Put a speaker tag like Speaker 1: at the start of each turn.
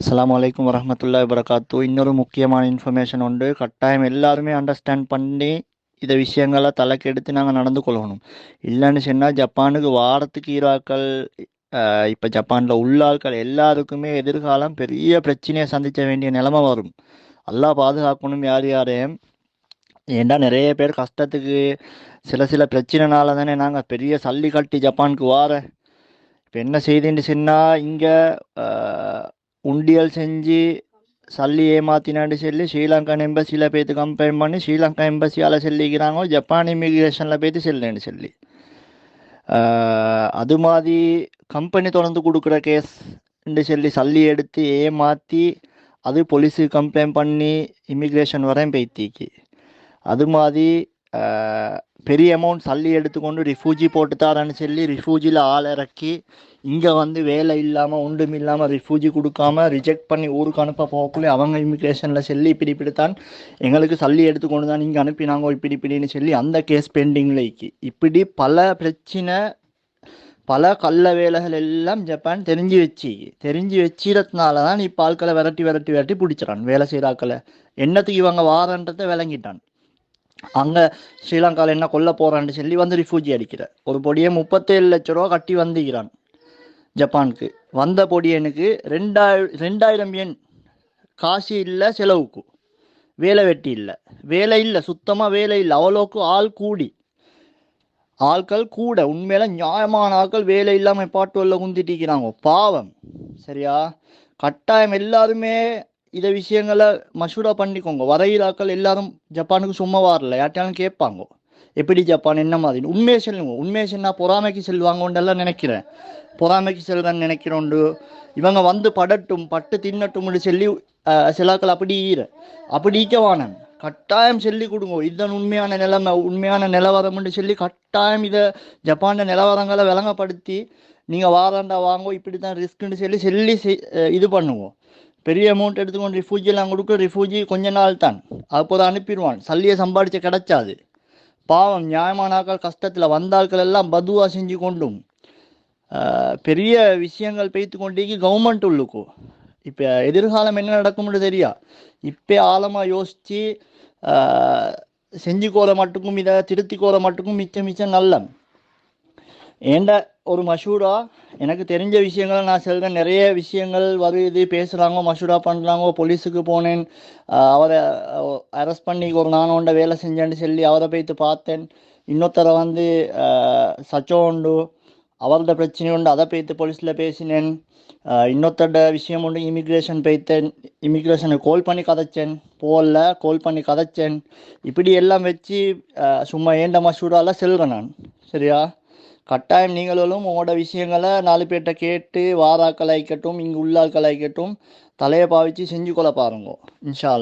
Speaker 1: அஸ்லாம் வலைக்கம் வரமத்துல்லா வரகாத்து இன்னொரு முக்கியமான இன்ஃபர்மேஷன் உண்டு. கட்டாயம் எல்லாருமே அண்டர்ஸ்டாண்ட் பண்ணி இதை விஷயங்களை தலைக்கெடுத்து நாங்கள் நடந்து கொள்ளணும். இல்லைன்னு சொன்னால் ஜப்பானுக்கு வாரத்துக்கு ஈராக்கள் இப்போ ஜப்பானில் உள்ள ஆட்கள் எல்லாருக்குமே எதிர்காலம் பெரிய பிரச்சனையை சந்திக்க வேண்டிய நிலைமை வரும். எல்லாம் பாதுகாக்கணும் யார் யாரையும் ஏன்டா நிறைய பேர் கஷ்டத்துக்கு சில சில பிரச்சனைனால தானே நாங்கள் பெரிய சல்லி கட்டி ஜப்பானுக்கு வார இப்போ என்ன செய்தின்னு சொன்னால் இங்கே உண்டியல் செஞ்சு சல்லி ஏமாத்தினான்னு சொல்லி ஸ்ரீலங்கன் எம்பசியில் போய்த்து கம்பெயின் பண்ணி ஸ்ரீலங்கா எம்பசியால் சொல்லிக்கிறாங்க ஜப்பான் இமிக்ரேஷனில் போய்த்து செல்லுன்னு சொல்லி அது மாதிரி கம்பெனி தொடர்ந்து கொடுக்குற கேஸ் சொல்லி சல்லி எடுத்து ஏமாற்றி அது போலீஸுக்கு கம்ப்ளைண்ட் பண்ணி இமிக்ரேஷன் வரையும் போய்த்திக்கு அது மாதிரி பெரிய அமௌண்ட் சல்லி எடுத்துக்கொண்டு ரிஃப்யூஜி போட்டு தாரேன்னு சொல்லி ரிஃப்யூஜியில் ஆள் இறக்கி இங்கே வந்து வேலை இல்லாமல் ஒன்றும் இல்லாமல் ரிஃப்யூஜி கொடுக்காம ரிஜெக்ட் பண்ணி ஊருக்கு அனுப்ப போகக்குள்ளே அவங்க இமிக்ரேஷனில் சொல்லி இப்படி இப்படித்தான் எங்களுக்கு சல்லி எடுத்துக்கொண்டு தான் இங்கே அனுப்பினாங்க இப்படி இப்படின்னு சொல்லி அந்த கேஸ் பெண்டிங்கில் இக்கி. இப்படி பல பிரச்சனை பல கள்ள வேலைகள் எல்லாம் ஜப்பான் தெரிஞ்சு வச்சு தெரிஞ்சு வச்சிடறதுனால தான் இப்போ ஆட்களை விரட்டி விரட்டி விரட்டி பிடிச்சிடான் வேலை செய்கிறாக்களை என்னத்துக்கு இவங்க வாரன்றதை விளங்கிட்டான். அங்கே ஸ்ரீலங்காவில் என்ன கொல்ல போகிறான்னு சொல்லி வந்து ரிஃப்யூஜி அடிக்கிற ஒரு பொடியை முப்பத்தேழு லட்ச ரூபா கட்டி வந்துக்கிறான் ஜப்பானுக்கு. வந்த பொடியனுக்கு ரெண்டாயிரம் ரெண்டாயிரம் எண் காசு இல்லை செலவுக்கு. வேலை வெட்டி இல்லை. வேலை இல்லை சுத்தமாக வேலை இல்லை. அவ்வளோக்கு ஆள் கூடி. ஆட்கள் கூட. உண்மையில நியாயமான ஆட்கள் வேலை இல்லாமல் பாட்டுவல்ல குந்திட்டிக்கிறாங்க பாவம். சரியா? கட்டாயம் எல்லாருமே இத விஷயங்களை மசூரா பண்ணிக்கோங்க. வரையில் எல்லாரும் ஜப்பானுக்கு சும்மா வரல. யார்ட்டாலும் கேட்பாங்க. எப்படி ஜப்பான் என்ன மாதிரி? உண்மையை சொல்லுங்க. உண்மையை சொன்னா பொறாமைக்கு செல்வாங்கன்றெல்லாம் நினைக்கிறேன். பொறாமைக்கு செல்றேன்னு நினைக்கிறோண்டு. இவங்க வந்து படட்டும் பட்டு தின்னட்டும்னு சொல்லி சிலாக்கள் அப்படி ஈர. அப்படி ஈக்கவானன் கட்டாயம் சொல்லி கொடுங்க. இதுதான் உண்மையான நிலைமை. உண்மையான நிலவரம்னு சொல்லி கட்டாயம் இதை ஜப்பான நிலவரங்களை விளங்கப்படுத்தி நீங்கள் வாராண்டா வாங்கோ இப்படி தான் ரிஸ்க்குன்னு சொல்லி சொல்லி இது பண்ணுவோம். பெரிய அமௌண்ட் எடுத்துக்கொண்டு ரிஃப்யூஜி எல்லாம் கொடுக்க ரிஃப்யூஜி கொஞ்ச நாள் தான். அப்போது அனுப்பிடுவான். சல்லியை சம்பாதிச்சு கிடைச்சாது. பாவம் நியாயமான ஆக்கள் கஷ்டத்தில் வந்தாக்கள் எல்லாம் பதுவாக செஞ்சு கொண்டும். பெரிய விஷயங்கள் பெய்த்து கொண்டீங்க கவர்மெண்ட் உள்ளுக்கும் இப்போ எதிர்காலம் என்ன நடக்கும்னு தெரியா? இப்போ ஆழமாக யோசித்து செஞ்சு கோர மட்டுக்கும் இதை திருத்தி கோர மட்டுக்கும் மிச்சம் மிச்சம் நல்ல ஏண்ட ஒரு மஷூரா எனக்கு தெரிஞ்ச விஷயங்களை நான் சொல்கிறேன் நிறைய விஷயங்கள் வருது பேசுகிறாங்க மஷூரா பண்ணுறாங்க போலீஸுக்கு போனேன். அவரை அரெஸ்ட் பண்ணி ஒரு நானோண்ட வேலை செஞ்சேன்னு சொல்லி அவரை போய்த்து பார்த்தேன். இன்னொருத்தரை வந்து சச்சோ உண்டு. அவரோட பிரச்சனை உண்டு. அதை போய்த்து போலீஸில் பேசினேன். ஆஹ் இன்னொருத்தட விஷயம் உண்டு. இமிக்ரேஷன் போய்த்தேன். இமிக்ரேஷனுக்கு கால் பண்ணி கதைச்சேன். போகல கால் பண்ணி கதைச்சேன். இப்படி எல்லாம் வச்சு சும்மா ஏண்ட மஷூரால செல்றேன் நான். சரியா? கட்டாயம் நீங்களும் உங்களோட விஷயங்களை நாலு பேர்கிட்ட கேட்டு வாராக்கள் ஆயிக்கட்டும் இங்கே உள்ளாக்கள் ஆயிக்கட்டும் தலையை பாவிச்சு செஞ்சு கொள்ள பாருங்க. இன்ஷா